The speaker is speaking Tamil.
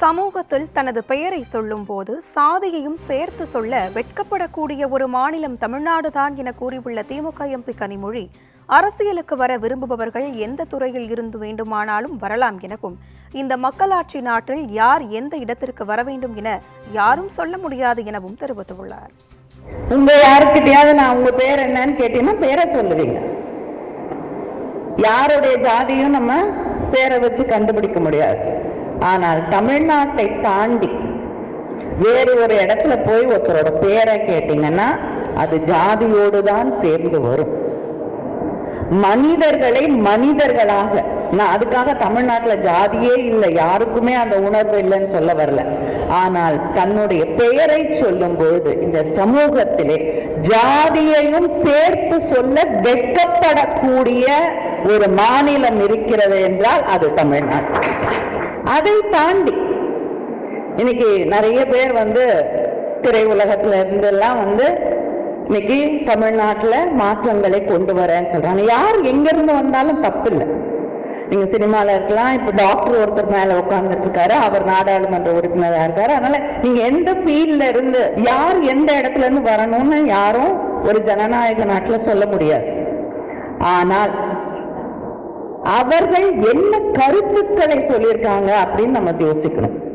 சமூகத்தில் தனது பெயரை சொல்லும்போது சாதியையும் சேர்த்து சொல்ல வெட்கப்படக்கூடிய ஒரு மாநிலம் தமிழ்நாடுதான் என கூறியுள்ள திமுக எம்பி கனிமொழி அரசியலுக்கு வர விரும்புபவர்கள் எந்த துறையில் இருந்து வேண்டுமானாலும் வரலாம் எனவும் இந்த மக்களாட்சி நாட்டில் யார் எந்த இடத்திற்கு வர வேண்டும் என யாரும் சொல்ல முடியாது எனவும் தெரிவித்துள்ளார். உங்க யாருக்கிட்டையாவது நான் உங்க பேர் என்னன்னு கேட்டீங்கன்னா பேரை சொல்லுவீங்க. யாருடைய ஜாதியும் நம்ம பேரை வச்சு கண்டுபிடிக்க முடியாது. ஆனால் தமிழ்நாட்டை தாண்டி வேறு ஒரு இடத்துல போய் ஒருத்தரோட பேரை கேட்டீங்கன்னா அது ஜாதியோடு தான் சேர்ந்து வரும். மனிதர்களை மனிதர்களாக நான் அதுக்காக தமிழ்நாட்டில் ஜாதியே இல்லை யாருக்குமே அந்த உணர்வு இல்லைன்னு சொல்ல வரல. ஆனால் தன்னுடைய பெயரை சொல்லும் பொழுது இந்த சமூகத்திலே ஜாதியையும் சேர்த்து சொல்ல வெட்கப்படக்கூடிய ஒரு மாநிலம் இருக்கிறது என்றால் அது தமிழ்நாடு. அதை தாண்டி இன்னைக்கு நிறைய பேர் வந்து திரையுலகத்துல இருந்தெல்லாம் வந்து இன்னைக்கு தமிழ்நாட்டுல மாற்றங்களை கொண்டு வரேன்னு சொல்றாங்க. யார் எங்கிருந்து வந்தாலும் தப்பு இல்லை நீங்க சினிமால இருக்கலாம் இப்ப டாக்டர் ஒருத்தர் மேல உட்கார்ந்துட்டு இருக்காரு அவர் நாடாளுமன்ற உறுப்பினராக இருக்காரு. அதனால நீங்க எந்த ஃபீல்ட்ல இருந்து யார் எந்த இடத்துல இருந்து வரணும்னு யாரும் ஒரு ஜனநாயக நாட்டுல சொல்ல முடியாது. ஆனால் அவர்கள் என்ன கருத்துக்களை சொல்லியிருக்காங்க அப்படின்னு நம்ம யோசிக்கணும்.